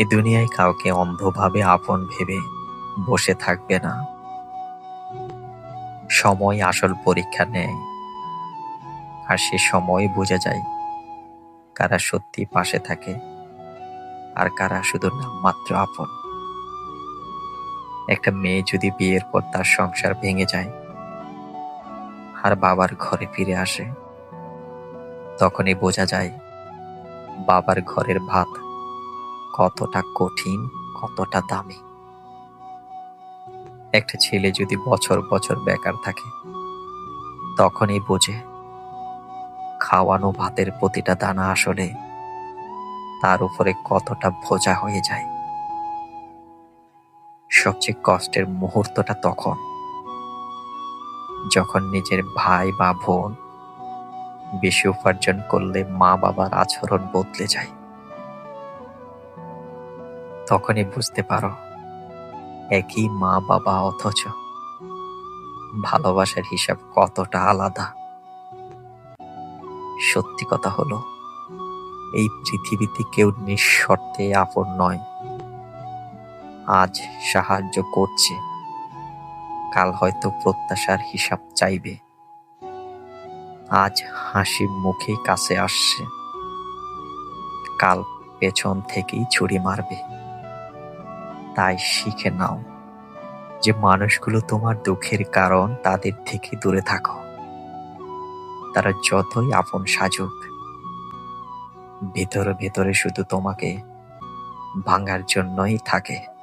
এ দুনিয়ায় কাউকে অন্ধভাবে আপন ভেবে বসে থাকবে না। সময় আসল পরীক্ষা নেয়, আর সে সময় বোঝা যায় কারা সত্যি পাশে থাকে আর কারা শুধু নামমাত্র আপন। একটা মেয়ে যদি বিয়ের পর তার সংসার ভেঙে যায় আর বাবার ঘরে ফিরে আসে, তখনই বোঝা যায় বাবার ঘরের ভাত কতটা কঠিন, কতটা দামি। একটা ছেলে যদি বছর বছর বেকার থাকে, তখনই বোঝে, খাওয়ানো ভাতের প্রতিটা দানা আসলে তার উপরে কতটা ভোজা হয়ে যায়। সবচেয়ে কষ্টের মুহূর্তটা তখন, যখন নিজের ভাই বা বোন বেশি উপার্জন করলে মা বাবার আচরণ বদলে যায়। তখনই বুঝতে পারো, একই মা বাবা অথচ ভালোবাসার হিসাব কতটা আলাদা। সত্যি কথা হলো, এই পৃথিবীতে কেউ নিঃশর্তে আপন নয়। আজ সাহায্য করছে, কাল হয়তো প্রত্যাশার হিসাব চাইবে। আজ হাসি মুখে কাছে আসছে, কাল পেছন থেকেই ছুরি মারবে। তাই শিখে নাও যে মানুষগুলো তোমার দুঃখের কারণ তাদের থেকে দূরে থাকো। তারা যতই আপন সাজুক, ভেতরে ভেতরে শুধু তোমাকে ভাঙার জন্যই থাকে।